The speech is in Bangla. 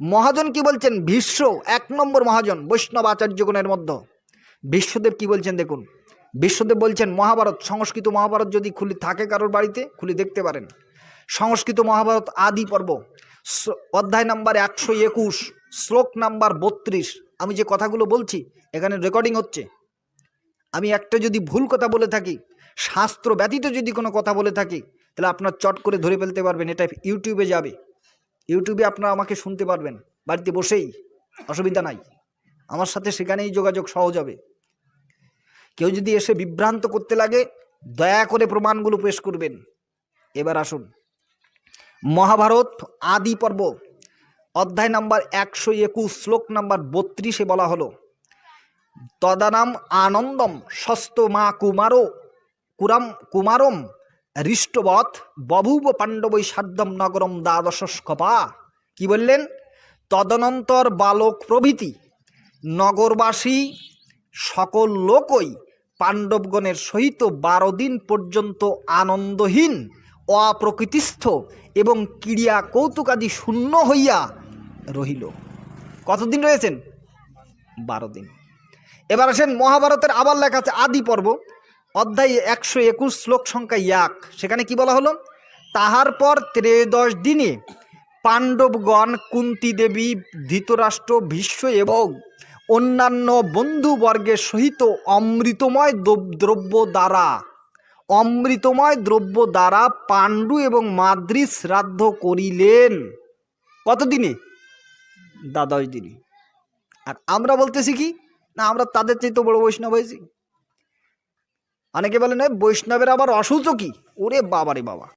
মহাজন কি বলছেন? ভীষ্ম, এক নম্বর মহাজন, বৈষ্ণব আচার্যগণের মধ্যে। বিশ্বদেব কি বলছেন দেখুন? বিশ্বদেব বলছেন, মহাভারত, সংস্কৃত মহাভারত যদি খুলি থাকে কারোর বাড়িতে, খুলি দেখতে পারেন। সংস্কৃত মহাভারত আদি পর্ব অধ্যায় নাম্বার একশো একুশ, শ্লোক নাম্বার বত্রিশ। আমি যে কথাগুলো বলছি, এখানে রেকর্ডিং হচ্ছে। আমি একটা যদি ভুল কথা বলে থাকি, শাস্ত্র ব্যতীত যদি কোনো কথা বলে থাকি, তাহলে আপনার চট করে ধরে ফেলতে পারবেন, এটা ইউটিউবে যাবে। ইউটিউবে আপনারা আমাকে শুনতে পারবেন, বাড়িতে বসেই, অসুবিধা নাই। আমার সাথে সেখানেই যোগাযোগ সহজ হবে। কেউ যদি এসে বিভ্রান্ত করতে লাগে, দয়া করে প্রমাণগুলো পেশ করবেন। এবার আসুন। মহাভারত আদি পর্ব, অধ্যায় নাম্বার একশো একুশ, শ্লোক নাম্বার বত্রিশে বলা হলো, তদানাম আনন্দম সস্ত মা কুমারো, কুরাম কুমারম হৃষ্টবৎ বভুব পাণ্ডবৈ সার্ধম নগরম দ্বাদশস্কপা কি বললেন? তদনন্তর বালক প্রভৃতি, নগরবাসী সকল লোকই পাণ্ডবগণের সহিত বারো দিন পর্যন্ত আনন্দহীন, অপ্রকৃতিস্থ এবং ক্রিয়া কৌতুকাদি শূন্য হইয়া রহিল। কতদিন রয়েছেন? বারো দিন। এবার আসেন মহাভারতের আবার লেখা আছে আদি পর্ব। অধ্যায় একশো একুশ শ্লোক সংখ্যা এক। সেখানে কি বলা হলো? তাহার পর ত্রয়োদশ দিনে পাণ্ডবগণ কুন্তি দেবী ধৃতরাষ্ট্র ভীষ্ম এবং অন্যান্য বন্ধুবর্গের সহিত অমৃতময় দ্রব্য দ্বারা অমৃতময় দ্রব্য দ্বারা পাণ্ডু এবং মাদ্রি শ্রাদ্ধ করিলেন। কতদিনে দ্বাদশ দিনে। আর আমরা বলতেছি কি? না আমরা তাদের চাইতে বড় বৈষ্ণব হয়েছি। অনেকে বলে না বৈষ্ণবের আবার অসুচ কি? ওরে বাবারে বাবা।